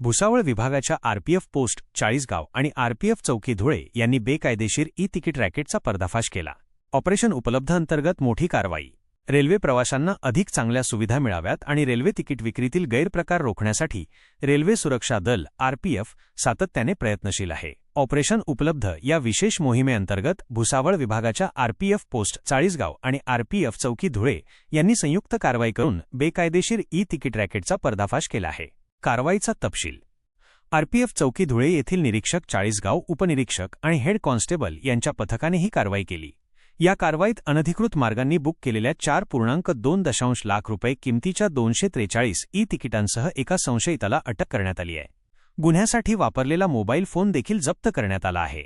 भुसावळ विभागाच्या RPF post Chalisgaon आणि RPF चौकी धुळे यांनी बेकायदेशीर ई तिकीट रॅकेटचा पर्दाफाश केला. ऑपरेशन उपलब्ध अंतर्गत मोठी कारवाई. रेल्वे प्रवाशांना अधिक चांगल्या सुविधा मिळाव्यात आणि रेल्वे तिकीट विक्रीतील गैरप्रकार रोखण्यासाठी रेल्वे सुरक्षा दल आरपीएफ सातत्याने प्रयत्नशील आहे. ऑपरेशन उपलब्ध या विशेष मोहिमेअंतर्गत भुसावळ विभागाच्या आरपीएफ पोस्ट चाळीसगाव आणि आरपीएफ चौकी धुळे यांनी संयुक्त कारवाई करून बेकायदेशीर ई तिकीट रॅकेटचा पर्दाफाश केला आहे. कारवाईचा तपशील. आरपीएफ चौकी धुळे येथील निरीक्षक चाळीसगाव उपनिरीक्षक आणि हेड कॉन्स्टेबल यांच्या पथकाने ही कारवाई केली. या कारवाईत अनधिकृत मार्गांनी बुक केलेल्या चार पूर्णांक दोन दशांश लाख रुपये किमतीच्या दोनशे त्रेचाळीस ई तिकिटांसह एका संशयिताला अटक करण्यात आली आहे. गुन्ह्यासाठी वापरलेला मोबाईल फोन देखील जप्त करण्यात आला आहे.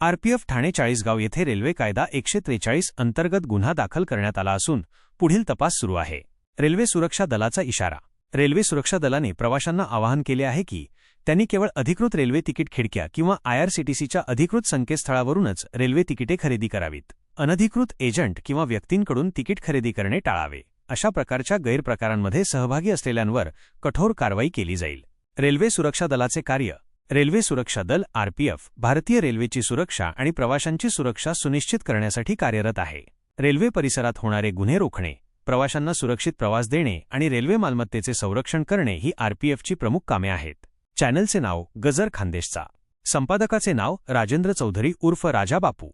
आरपीएफ ठाणे चाळीसगाव येथे रेल्वे कायदा एकशे त्रेचाळीस अंतर्गत गुन्हा दाखल करण्यात आला असून पुढील तपास सुरू आहे. रेल्वे सुरक्षा दलाचा इशारा रेल्वे सुरक्षा दलाने प्रवाशांना आवाहन केले आहे की त्यांनी केवळ अधिकृत रेल्वे तिकीट खिडक्या किंवा आयआरसीटीसीच्या अधिकृत संकेतस्थळावरूनच रेल्वे तिकिटे खरेदी करावीत. अनधिकृत एजंट किंवा व्यक्तींकडून तिकीट खरेदी करणे टाळावे. अशा प्रकारच्या गैरप्रकारांमध्ये सहभागी असलेल्यांवर कठोर कारवाई केली जाईल. रेल्वे सुरक्षा दलाचे कार्य रेल्वे सुरक्षा दल आरपीएफ भारतीय रेल्वेची सुरक्षा आणि प्रवाशांची सुरक्षा सुनिश्चित करण्यासाठी कार्यरत आहे. रेल्वे परिसरात होणारे गुन्हे रोखणे प्रवाशांना सुरक्षित प्रवास देणे आणि रेल्वे मालमत्तेचे संरक्षण करणे ही आरपीएफची प्रमुख कामे आहेत. चॅनलचे नाव गजर खानदेशचा. संपादकाचे नाव राजेंद्र चौधरी उर्फ राजा बापू